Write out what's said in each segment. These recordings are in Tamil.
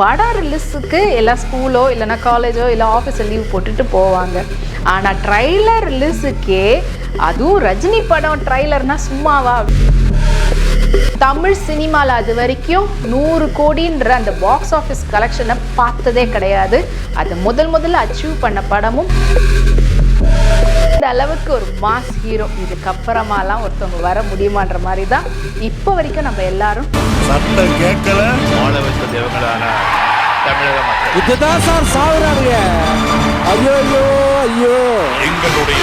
படம் ரிலீஸுக்கு எல்லாம் ஸ்கூலோ இல்லைன்னா காலேஜோ இல்லை ஆஃபீஸில் லீவ் போட்டுட்டு போவாங்க. ஆனால் ட்ரைலர் ரிலீஸுக்கே அதுவும் ரஜினி படம் ட்ரைலர்னா சும்மாவா? தமிழ் சினிமாவில் அது வரைக்கும் நூறு கோடின்ற அந்த பாக்ஸ் ஆஃபீஸ் கலெக்ஷனை பார்த்ததே கிடையாது. அது முதல் முதல்ல அச்சீவ் பண்ண படமும் இந்த அளவுக்கு ஒரு மாஸ் ஹீரோ இதுக்கப்புறமாலாம் ஒருத்தவங்க வர முடியுமான்ற மாதிரி தான் இப்போ வரைக்கும் நம்ம எல்லாரும் சட்டம் கேட்கல வாழ வைத்தது இவங்களான தமிழக மக்கள் இதுதான் சார் சாவுறாருங்க ஐயோ ஐயோ ஐயோ எங்களுடைய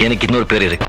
எனக்கு இன்னொரு பேர் இருக்கு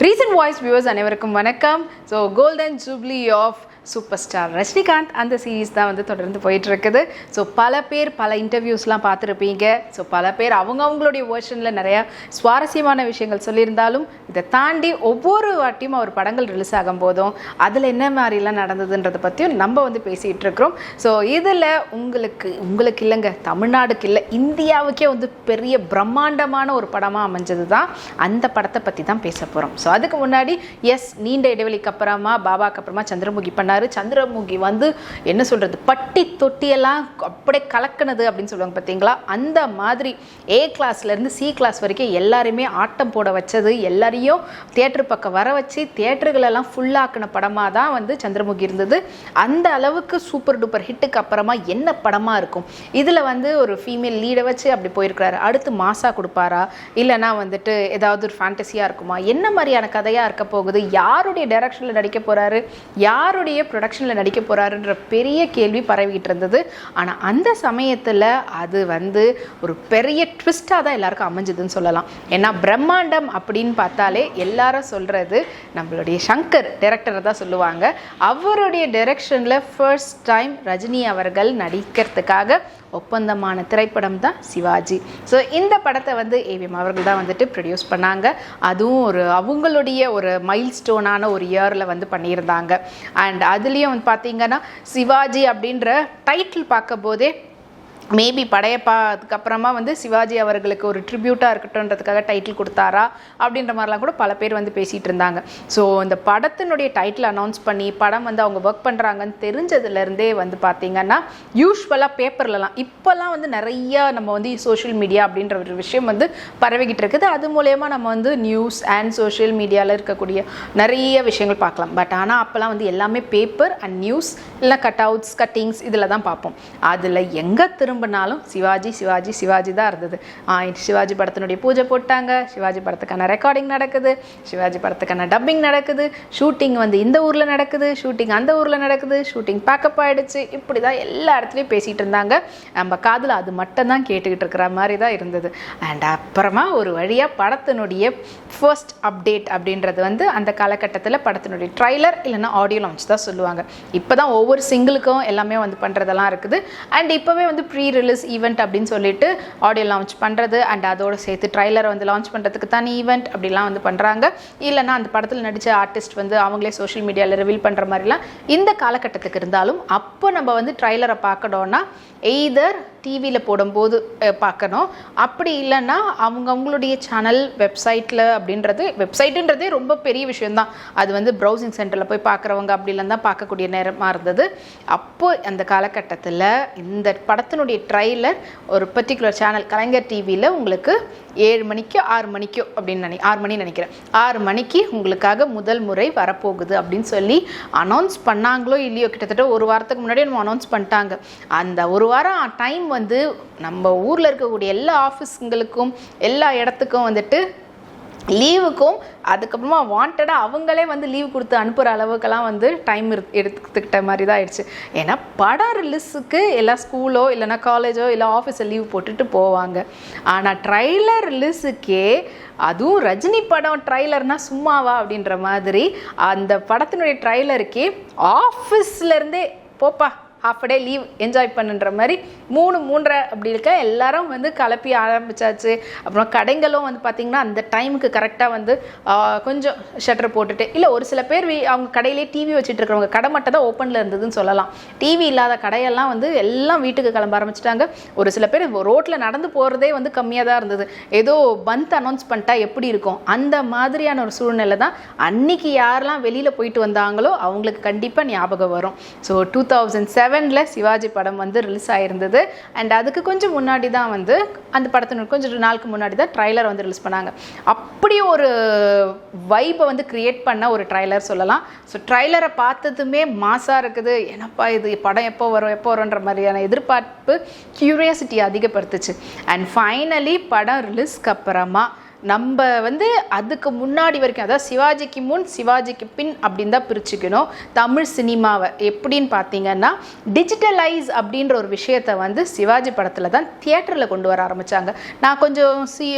ரீசன்ட் வாய்ஸ் வியூவர்ஸ் அனைவருக்கும் வணக்கம். So golden jubilee of super star Rajinikanth. அந்த சீரீஸ் தான் வந்து தொடர்ந்து போயிட்டுருக்குது. ஸோ பல பேர் பல இன்டர்வியூஸ்லாம் பார்த்துருப்பீங்க. ஸோ பல பேர் அவங்க அவங்களுடைய வேர்ஷனில் நிறையா சுவாரஸ்யமான விஷயங்கள் சொல்லியிருந்தாலும் இதை தாண்டி ஒவ்வொரு வாட்டியும் அவர் படங்கள் ரிலீஸ் ஆகும் போதும் அதில் என்ன மாதிரிலாம் நடந்ததுன்றதை பற்றியும் நம்ம வந்து பேசிகிட்டு இருக்கிறோம். ஸோ இதில் உங்களுக்கு உங்களுக்கு இல்லைங்க தமிழ்நாடுக்கு இல்லை இந்தியாவுக்கே வந்து பெரிய பிரம்மாண்டமான ஒரு படமாக அமைஞ்சது தான் அந்த படத்தை பற்றி தான் பேச போகிறோம் ஸோ அதுக்கு முன்னாடி எஸ் நீண்ட இடைவெளிக்கு அப்புறமா பாபாக்கு அப்புறமா சந்திரமுகி பண்ணார். சந்திரமுகி வந்து என்ன சொல்கிறது பட்டி தொட்டியெல்லாம் அப்படியே கலக்கினது அப்படின்னு சொல்லுவாங்க பார்த்தீங்களா அந்த மாதிரி ஏ கிளாஸ்லேருந்து சி கிளாஸ் வரைக்கும் எல்லாருமே ஆட்டம் போட வச்சது. எல்லாரையும் தியேட்டர் பக்கம் வர வச்சு தியேட்டர்களெல்லாம் ஃபுல்லாக்கின படமாக தான் வந்து சந்திரமுகி இருந்தது. அந்த அளவுக்கு சூப்பர் டூப்பர் ஹிட்டுக்கு அப்புறமா என்ன படமாக இருக்கும்? இதில் வந்து ஒரு ஃபீமேல் லீடை வச்சு அப்படி போயிருக்கிறாரு. அடுத்து மாசா கொடுப்பாரா? இல்லைனா வந்துட்டு ஏதாவது ஒரு ஃபேண்டசியாக இருக்குமா? என்ன மாதிரியான கதையாக இருக்க போகுது? யாருடைய டைரக்ஷனில் நடிக்க போகிறாரு யாருடைய ப்ரொடக்ஷனில் நடிக்க போகிறாருன்ற பெரிய கேள்வி பரவிக்கிட்டு இருந்தது. ஆனால் அந்த சமயத்தில் அது வந்து ஒரு பெரிய ட்விஸ்ட்டாக தான் எல்லாருக்கும் அமைஞ்சதுன்னு சொல்லலாம். ஏன்னா பிரம்மாண்டம் அப்படின்னு பார்த்தாலே எல்லாரும் சொல்கிறது நம்மளுடைய சங்கர் டைரக்டரை தான் சொல்லுவாங்க. அவருடைய டைரக்ஷனில் ஃபர்ஸ்ட் டைம் ரஜினி அவர்கள் நடிக்கிறதுக்காக ஒப்பந்தமான திரைப்படம் தான் சிவாஜி. ஸோ இந்த படத்தை வந்து ஏவிஎம் அவர்கள் தான் வந்துட்டு ப்ரொடியூஸ் பண்ணாங்க. அதுவும் ஒரு அவங்களுடைய ஒரு மைல் ஸ்டோனான ஒரு இயரில் வந்து பண்ணியிருந்தாங்க. அண்ட் அதுலேயும் வந்து பார்த்தீங்கன்னா சிவாஜி அப்படின்ற டைட்டில் பார்க்க போதே மேபி படையப்பா அதுக்கப்புறமா வந்து சிவாஜி அவர்களுக்கு ஒரு ட்ரிபியூட்டாக இருக்கட்டும்ன்றதுக்காக டைட்டில் கொடுத்தாரா? அப்படின்ற மாதிரிலாம் கூட பல பேர் வந்து பேசிகிட்டு இருந்தாங்க. ஸோ இந்த படத்தினுடைய டைட்டில் அனௌன்ஸ் பண்ணி படம் வந்து அவங்க ஒர்க் பண்ணுறாங்கன்னு தெரிஞ்சதுலேருந்தே வந்து பார்த்தீங்கன்னா யூஸ்வலாக பேப்பர்லலாம் இப்போல்லாம் வந்து நிறைய நம்ம வந்து சோஷியல் மீடியா அப்படின்ற ஒரு விஷயம் வந்து பரவிக்கிட்டு இருக்குது. அது மூலயமா நம்ம வந்து நியூஸ் அண்ட் சோஷியல் மீடியாவில் இருக்கக்கூடிய நிறைய விஷயங்கள் பார்க்கலாம். பட் ஆனால் அப்போல்லாம் வந்து எல்லாமே பேப்பர் அண்ட் நியூஸ் இல்லை கட் அவுட்ஸ் கட்டிங்ஸ் இதில் தான் பார்ப்போம். அதில் எங்கே திரும்ப திரும்பினாலும் சிவாஜி சிவாஜி சிவாஜி தான் இருந்தது. ஆ, சிவாஜி படத்தினுடைய பூஜை போட்டாங்க. சிவாஜி படத்துக்கான ரெக்கார்டிங் நடக்குது. சிவாஜி படத்துக்கான டப்பிங் நடக்குது. ஷூட்டிங் வந்து இந்த ஊரில் நடக்குது. ஷூட்டிங் அந்த ஊரில் நடக்குது. ஷூட்டிங் பேக்கப் ஆகிடுச்சு இப்படி தான் எல்லா இடத்துலையும் பேசிகிட்டு இருந்தாங்க. நம்ம காதில் அது மட்டும் தான் கேட்டுக்கிட்டு இருக்கிற மாதிரி தான் இருந்தது. அண்ட் அப்புறமா ஒரு வழியாக படத்தினுடைய ஃபர்ஸ்ட் அப்டேட் அப்படின்றது வந்து அந்த காலகட்டத்தில் படத்தினுடைய ட்ரைலர் இல்லைன்னா ஆடியோ லான்ச் தான் சொல்லுவாங்க. இப்போ தான் ஒவ்வொரு சிங்கிளுக்கும் எல்லாமே வந்து பண்ணுறதெல்லாம் இருக்குது. அண்ட் இப்போவே வந்து ப்ரீ ரிலீஸ் ஈவெண்ட் அப்படின்னு சொல்லிட்டு ஆடியோ லான்ச் பண்ணுறது அண்ட் அதோட சேர்த்து ட்ரைலரை வந்து லான்ச் பண்ணுறதுக்கு தனி ஈவெண்ட் அப்படிலாம் வந்து பண்ணுறாங்க இல்லைன்னா அந்த படத்தில் நடித்த ஆர்டிஸ்ட் வந்து அவங்களே சோஷியல் மீடியாவில் ரிவீல் பண்ணுற மாதிரிலாம் இந்த காலகட்டத்துக்கு இருந்தாலும் அப்போ நம்ம வந்து ட்ரைலரை பார்க்கணுன்னா எய்தர் டிவியில் போடும்போது பார்க்கணும். அப்படி இல்லைன்னா அவங்கவுங்களுடைய சேனல் வெப்சைட்டில் அப்படின்றது வெப்சைட்டுன்றதே ரொம்ப பெரிய விஷயம்தான். அது வந்து ப்ரௌசிங் சென்டரில் போய் பார்க்குறவங்க அப்படிலாம் தான் பார்க்கக்கூடிய நேரமாக இருந்தது. அப்போ அந்த காலகட்டத்தில் இந்த படத்தினுடைய ட்ரெய்லர் ஒரு பர்டிகுலர் சேனல் கலைஞர் டிவியில் உங்களுக்கு ஏழு மணிக்கோ ஆறு மணிக்கோ அப்படின்னு நினை ஆறு மணி நினைக்கிறேன். ஆறு மணிக்கு உங்களுக்காக முதல் முறை வரப்போகுது அப்படின்னு சொல்லி அனௌன்ஸ் பண்ணாங்களோ இல்லையோ கிட்டத்தட்ட ஒரு வாரத்துக்கு முன்னாடி நம்ம அனௌன்ஸ் பண்ணிட்டாங்க. அந்த ஒரு வாரம் டைம் வந்து நம்ம ஊரில் இருக்கக்கூடிய எல்லா ஆஃபீஸுங்களுக்கும் எல்லா இடத்துக்கும் வந்துட்டு லீவுக்கும் அதுக்கப்புறமா வாண்டடாக அவங்களே வந்து லீவ் கொடுத்து அனுப்புகிற அளவுக்கெல்லாம் வந்து டைம் எடுத்துக்கிட்ட மாதிரி தான் ஆயிடுச்சு. ஏன்னா படம் ரிலீஸுக்கு எல்லா ஸ்கூலோ இல்லைன்னா காலேஜோ இல்லை ஆஃபீஸில் லீவ் போட்டுட்டு போவாங்க. ஆனால் ட்ரைலர் ரிலீஸுக்கே அதுவும் ரஜினி படம் ட்ரைலர்னால் சும்மாவா அப்படின்ற மாதிரி அந்த படத்தினுடைய ட்ரைலருக்கே ஆஃபீஸ்லேருந்தே போப்பா ஹாஃப் டே லீவ் என்ஜாய் பண்ணுன்ற மாதிரி மூணு மூன்றரை அப்படி இருக்க எல்லாரும் வந்து கிளப்பி ஆரம்பிச்சாச்சு. அப்புறம் கடைங்களும் வந்து பார்த்திங்கன்னா அந்த டைமுக்கு கரெக்டாக வந்து கொஞ்சம் ஷட்டர் போட்டுட்டு இல்லை ஒரு சில பேர் வீ- அவங்க கடையிலே டிவி வச்சுட்டு இருக்கிறவங்க கடை மட்டும் தான் ஓப்பனில் இருந்ததுன்னு சொல்லலாம். டிவி இல்லாத கடையெல்லாம் வந்து எல்லாம் வீட்டுக்கு கிளம்ப ஆரம்பிச்சிட்டாங்க. ஒரு சில பேர் ரோட்டில் நடந்து போகிறதே வந்து கம்மியாக தான் இருந்தது. ஏதோ பந்த் அனௌன்ஸ் பண்ணிட்டா எப்படி இருக்கும்? அந்த மாதிரியான ஒரு சூழ்நிலை தான் அன்னைக்கு யாரெல்லாம் வெளியில் போயிட்டு வந்தாங்களோ அவங்களுக்கு கண்டிப்பாக ஞாபகம் வரும். ஸோ டூ தௌசண்ட் செவனில் சிவாஜி படம் வந்து ரிலீஸ் ஆகிருந்தது அண்ட் அதுக்கு கொஞ்சம் முன்னாடி தான் வந்து அந்த படத்தினுக்கு கொஞ்சம் நாளுக்கு முன்னாடி தான் ட்ரைலர் வந்து ரிலீஸ் பண்ணாங்க. அப்படி ஒரு வைப்பை வந்து கிரியேட் பண்ண ஒரு ட்ரைலர் சொல்லலாம். ஸோ ட்ரைலரை பார்த்ததுமே மாசாக இருக்குது. என்னப்பா இது? படம் எப்போ வரும்? எப்போ வரும்ன்ற மாதிரியான எதிர்பார்ப்பு கியூரியாசிட்டி அதிகப்படுத்துச்சு. அண்ட் ஃபைனலி படம் ரிலீஸ்க்கு அப்புறமா நம்ம வந்து அதுக்கு முன்னாடி வரைக்கும் அதாவது சிவாஜிக்கு முன் சிவாஜிக்கு பின் அப்படின்னு தான் பிரிச்சுக்கணும். தமிழ் சினிமாவை எப்படின்னு பார்த்தீங்கன்னா டிஜிட்டலைஸ் அப்படின்ற ஒரு விஷயத்தை வந்து சிவாஜி படத்தில் தான் தியேட்டரில் கொண்டு வர ஆரம்பித்தாங்க நான் கொஞ்சம் சி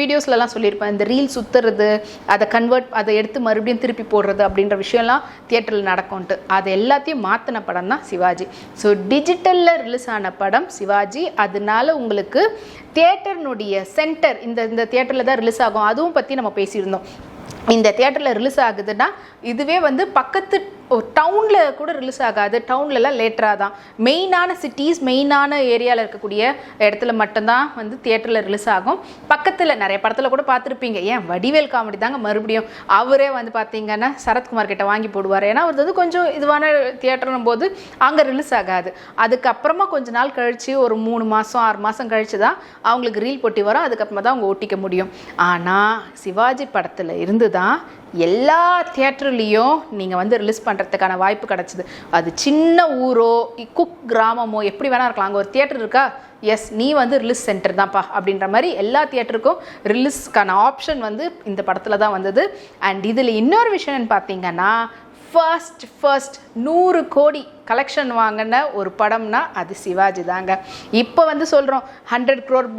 வீடியோஸ்லலாம் சொல்லியிருப்பேன். இந்த ரீல் சுற்றுறது அதை கன்வெர்ட் அதை எடுத்து மறுபடியும் திருப்பி போடுறது அப்படின்ற விஷயம்லாம் தியேட்டரில் நடக்கும்ட்டு அது எல்லாத்தையும் மாற்றின படம் தான் சிவாஜி. ஸோ டிஜிட்டலில் ரிலீஸ் ஆன படம் சிவாஜி. அதனால உங்களுக்கு தியேட்டர்னுடைய சென்டர் இந்த இந்த தியேட்டரில் தான் ரிலீஸ் ஆகும். அதுவும் பற்றி நம்ம பேசியிருந்தோம். இந்த தியேட்டரில் ரிலீஸ் ஆகுதுன்னா இதுவே வந்து பக்கத்து டவுனில் கூட ரிலீஸ் ஆகாது. டவுன்லலாம் லேட்டராக தான். மெயினான சிட்டிஸ் மெயினான ஏரியாவில் இருக்கக்கூடிய இடத்துல மட்டும்தான் வந்து தியேட்டரில் ரிலீஸ் ஆகும். பக்கத்தில் நிறைய படத்தில் கூட பார்த்துருப்பீங்க. ஏன்? வடிவேல் காமெடி தாங்க மறுபடியும். அவரே வந்து பார்த்தீங்கன்னா சரத்குமார் கிட்ட வாங்கி போடுவார். ஏன்னா அவர் வந்து கொஞ்சம் இதுவான தியேட்டர்னும் போது அங்கே ரிலீஸ் ஆகாது. அதுக்கப்புறமா கொஞ்ச நாள் கழித்து ஒரு மூணு மாதம் ஆறு மாதம் கழித்து தான் அவங்களுக்கு ரீல் போட்டி வரும். அதுக்கப்புறமா தான் அவங்க ஓட்டிக்க முடியும். ஆனால் சிவாஜி படத்தில் இருந்து தான் எல்லா தியேட்டர்லேயும் நீங்கள் வந்து ரிலீஸ் பண்ணுறதுக்கான வாய்ப்பு கிடச்சிது. அது சின்ன ஊரோ குக் கிராமமோ எப்படி வேணால் இருக்கலாம். அங்கே ஒரு தியேட்டர் இருக்கா? எஸ் நீ வந்து ரிலீஸ் சென்டர் தான்ப்பா அப்படின்ற மாதிரி எல்லா தியேட்டருக்கும் ரிலீஸ்க்கான ஆப்ஷன் வந்து இந்த படத்தில் தான் வந்தது. அண்ட் இதில் இன்னொரு விஷயம்னு பார்த்தீங்கன்னா ஃபர்ஸ்ட் ஃபர்ஸ்ட் நூறு கோடி கலெக்ஷன் வாங்கின ஒரு படம்னா அது சிவாஜி தாங்க இப்போ வந்து சொல்கிறோம் ஹண்ட்ரட் க்ரோர்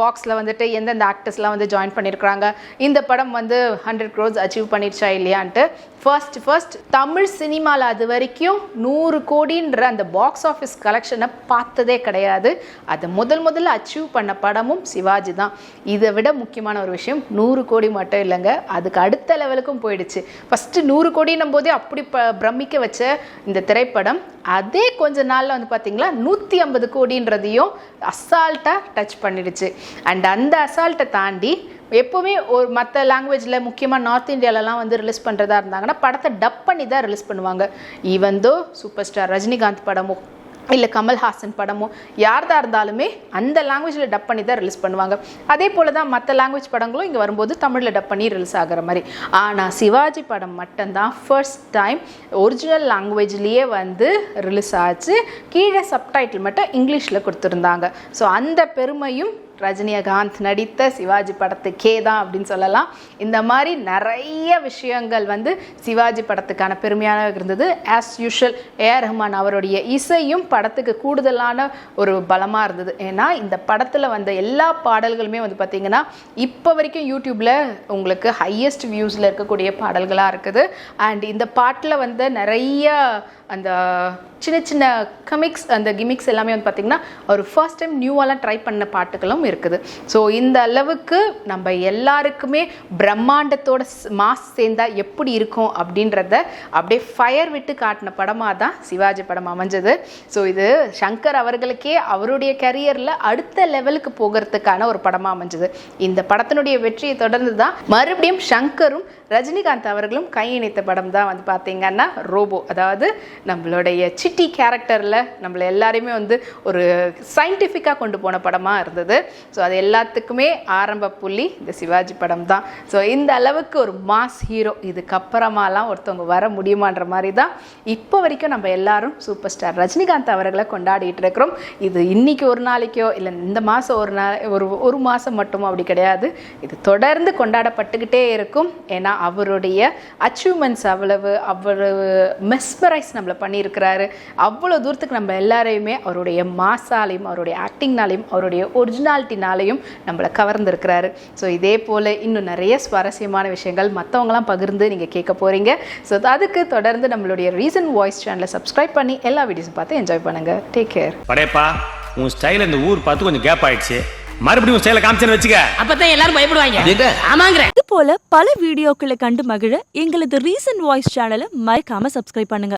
பாக்ஸில் வந்துட்டு எந்தெந்த ஆக்டர்ஸ்லாம் வந்து ஜாயின் பண்ணியிருக்கிறாங்க இந்த படம் வந்து ஹண்ட்ரட் க்ரோர்ஸ் அச்சீவ் பண்ணிடுச்சா இல்லையான்ட்டு ஃபர்ஸ்ட் ஃபர்ஸ்ட் தமிழ் சினிமாவில் அது வரைக்கும் நூறு கோடின்ற அந்த பாக்ஸ் ஆஃபீஸ் கலெக்ஷனை பார்த்ததே கிடையாது. அதை முதல் முதல்ல அச்சீவ் பண்ண படமும் சிவாஜி தான் இதை விட முக்கியமான ஒரு விஷயம் நூறு கோடி மட்டும் இல்லைங்க அதுக்கு அடுத்த லெவலுக்கும் போயிடுச்சு. ஃபஸ்ட்டு நூறு கோடின்னும் போதே அப்படி ப பிரமிக்க வச்ச இந்த திரைப்படம் அதே கொஞ்ச நாளில் வந்து பார்த்தீங்களா நூற்றி ஐம்பது கோடின்றதையும் அசால்ட்டாக டச் பண்ணிடுச்சு. அண்ட் அந்த அசால்ட்டை தாண்டி எப்போவுமே ஒரு மற்ற லாங்குவேஜில் முக்கியமாக நார்த் இந்தியாலலாம் வந்து ரிலீஸ் பண்ணுறதா இருந்தாங்கன்னா படத்தை டப் பண்ணி தான் ரிலீஸ் பண்ணுவாங்க. Even though super star Rajinikanth படம் இல்லை கமல்ஹாசன் படமோ யார்தான் இருந்தாலுமே அந்த லாங்குவேஜில் டப் பண்ணி தான் ரிலீஸ் பண்ணுவாங்க. அதே போல் தான் மற்ற லாங்குவேஜ் படங்களும் இங்கே வரும்போது தமிழில் டப் பண்ணி ரிலீஸ் ஆகிற மாதிரி. ஆனால் சிவாஜி படம் மட்டும்தான் ஃபர்ஸ்ட் டைம் ஒரிஜினல் லாங்குவேஜ்லேயே வந்து ரிலீஸ் ஆச்சு. கீழே சப்டைட்டில் மட்டும் இங்கிலீஷில் கொடுத்துருந்தாங்க. ஸோ அந்த பெருமையும் ரஜினிகாந்த் நடித்த சிவாஜி படத்துக்கே தான் அப்படின்னு சொல்லலாம். இந்த மாதிரி நிறைய விஷயங்கள் வந்து சிவாஜி படத்துக்கான பெருமையாக இருந்தது. ஆஸ் யூஷுவல் ஏஆர் ரஹ்மான் அவருடைய இசையும் படத்துக்கு கூடுதலான ஒரு பலமாக இருந்தது. ஏன்னா இந்த படத்தில் வந்த எல்லா பாடல்களுமே வந்து பார்த்திங்கன்னா இப்போ வரைக்கும் யூடியூப்பில் உங்களுக்கு ஹையஸ்ட் வியூஸில் இருக்கக்கூடிய பாடல்களாக இருக்குது. அண்ட் இந்த பாட்டில் வந்து நிறைய அந்த சின்ன சின்ன கமிக்ஸ் அந்த கிமிக்ஸ் எல்லாமே வந்து பார்த்திங்கன்னா ஒரு ஃபர்ஸ்ட் டைம் நியூவாலாம் ட்ரை பண்ண பாட்டுகளும் இருக்குது. ஸோ இந்த அளவுக்கு நம்ம எல்லாருக்குமே பிரம்மாண்டத்தோட மாஸ் சேர்ந்தா எப்படி இருக்கும் அப்படின்றத அப்படியே ஃபயர் விட்டு காட்டின படமாக தான் சிவாஜி படம் அமைஞ்சது. ஸோ இது சங்கர் அவர்களுக்கே அவருடைய கரியரில் அடுத்த லெவலுக்கு போகிறதுக்கான ஒரு படமாக அமைஞ்சது. இந்த படத்தினுடைய வெற்றியை தொடர்ந்து தான் மறுபடியும் சங்கரும் ரஜினிகாந்த் அவர்களும் கை இணைத்த படம் தான் வந்து பார்த்தீங்கன்னா ரோபோ. அதாவது நம்மளுடைய சிட்டி கேரக்டரில் நம்மள எல்லாரையுமே வந்து ஒரு சயின்டிஃபிக்காக கொண்டு போன படமாக இருந்தது. ஸோ அது எல்லாத்துக்குமே ஆரம்ப புள்ளி இந்த சிவாஜி படம் தான் ஸோ இந்த அளவுக்கு ஒரு மாஸ் ஹீரோ இதுக்கப்புறமாலாம் ஒருத்தவங்க வர முடியுமான்ற மாதிரி தான் இப்போ வரைக்கும் நம்ம எல்லாரும் சூப்பர் ஸ்டார் ரஜினிகாந்த் அவர்களை கொண்டாடிட்டு இருக்கிறோம். இது இன்னைக்கு ஒரு நாளைக்கோ இல்லை இந்த மாதம் ஒரு நாள் ஒரு ஒரு மாதம் மட்டுமோ அப்படி கிடையாது. இது தொடர்ந்து கொண்டாடப்பட்டுக்கிட்டே இருக்கும். ஏன்னா அவருடைய அச்சீவ்மெண்ட்ஸ் அவ்வளவு அவ்வளவு மெஸ்மரைஸ் நம்மளை பண்ணியிருக்கிறாரு. அவ்வளோ தூரத்துக்கு நம்ம எல்லாரையுமே அவருடைய மாசாலையும் அவருடைய ஆக்டிங்னாலையும் அவருடைய ஒரிஜினாலிட்டினாலையும் நம்மளை கவர்ந்துருக்கிறாரு. ஸோ இதே போல் இன்னும் நிறைய சுவாரஸ்யமான விஷயங்கள் மற்றவங்களாம் பகிர்ந்து நீங்கள் கேட்க போகிறீங்க ஸோ அதுக்கு தொடர்ந்து நம்மளுடைய ரீசன் வாய்ஸ் சேனலை சப்ஸ்கிரைப் பண்ணி எல்லா வீடியோஸும் பார்த்து என்ஜாய் பண்ணுங்கள் டேக் கேர் படையப்பா உன் ஸ்டைல் இந்த ஊர் பார்த்து கொஞ்சம் கேப் ஆயிடுச்சு. மறுபடியும் ஸ்டைல காமிச்சேன்னு வச்சுக்க. அப்பதான் எல்லாரும் பயப்படுவாங்க. ஆமாங்கிற. இது போல பல வீடியோக்களை கண்டு மகிழ எங்களது ரீசன்ட் வாய்ஸ் சேனலை மறக்காம சப்ஸ்கிரைப் பண்ணுங்க.